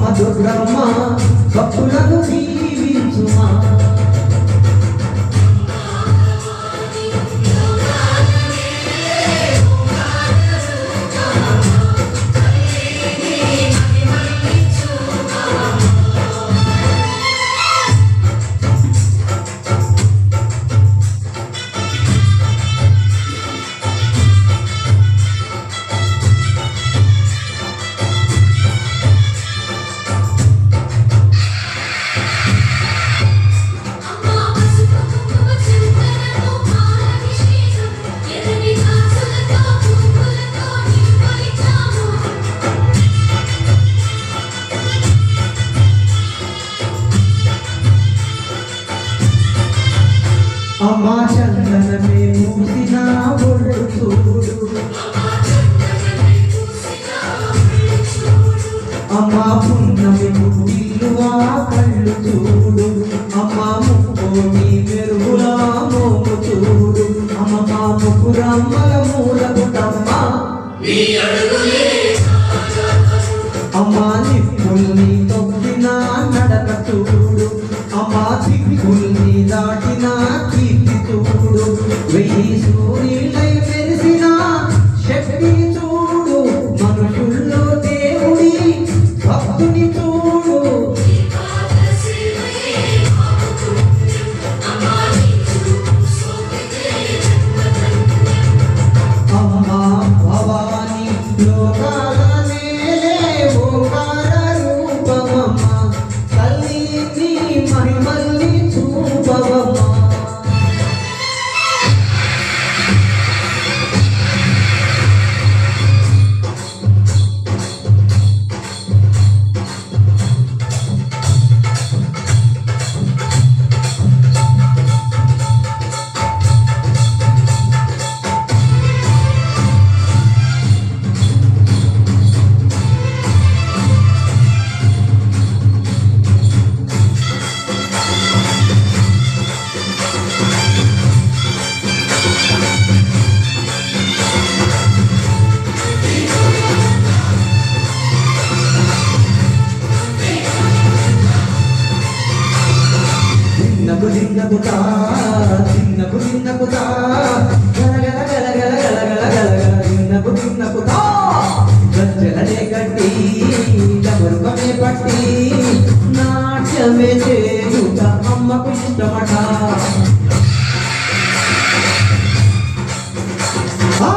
అమ్మ దుర్గమ్మ జీవించుమా అమ్మా చందనమే మూసిన ఒళ్ళు చూడు అమ్మా పున్నమి పుట్టిల్లువా కళ్ళు చూడు. అమ్మా ముక్కోటి మెరుగులా మోము చూడు. అమ్మ మా ముకురమ్మల మూల పుట్టమ్మ అమ్మా నిప్పుల్ని Loka దిన్నకు దిన్నకు తా దిన్నకు గలగల గలగల గలగల గలగల దిన్నకు దిన్నకు గజ్జలనే కట్టి డమరుకమే పట్టి నాట్యమే చేయుట అమ్మకు ఇష్టమట. ఆ!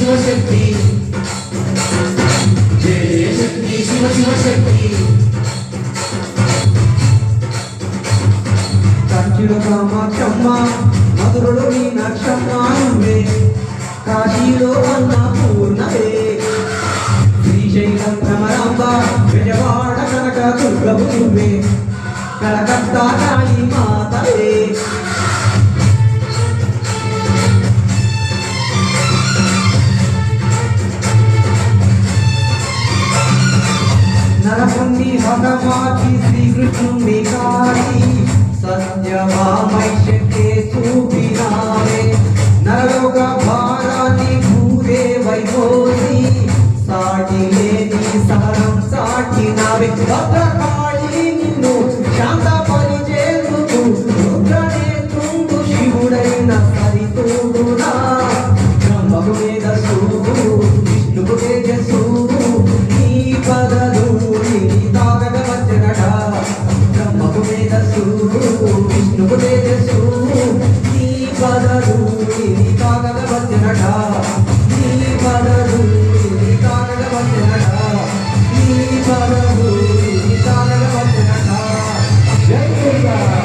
శక్తి శివ శక్తి జయ జయ శక్తి శివ శివ శక్తి కంచుల కామాక్షమ్మ మధురుడు మీనాక్షమ్మ నువ్వే. కాశీలో అన్న పూర్ణవే. శ్రీశైలం భ్రమరాంబ విజయవాడ కనక దుర్గము నువ్వే. కలకత్తా కాళీ మాతవే. నరపుణ్ణి భగవాకి శ్రీకృష్ణుని కాళీ సత్యభామైష్యకే చూపినావే నరలోక భారాన్ని Jai Jai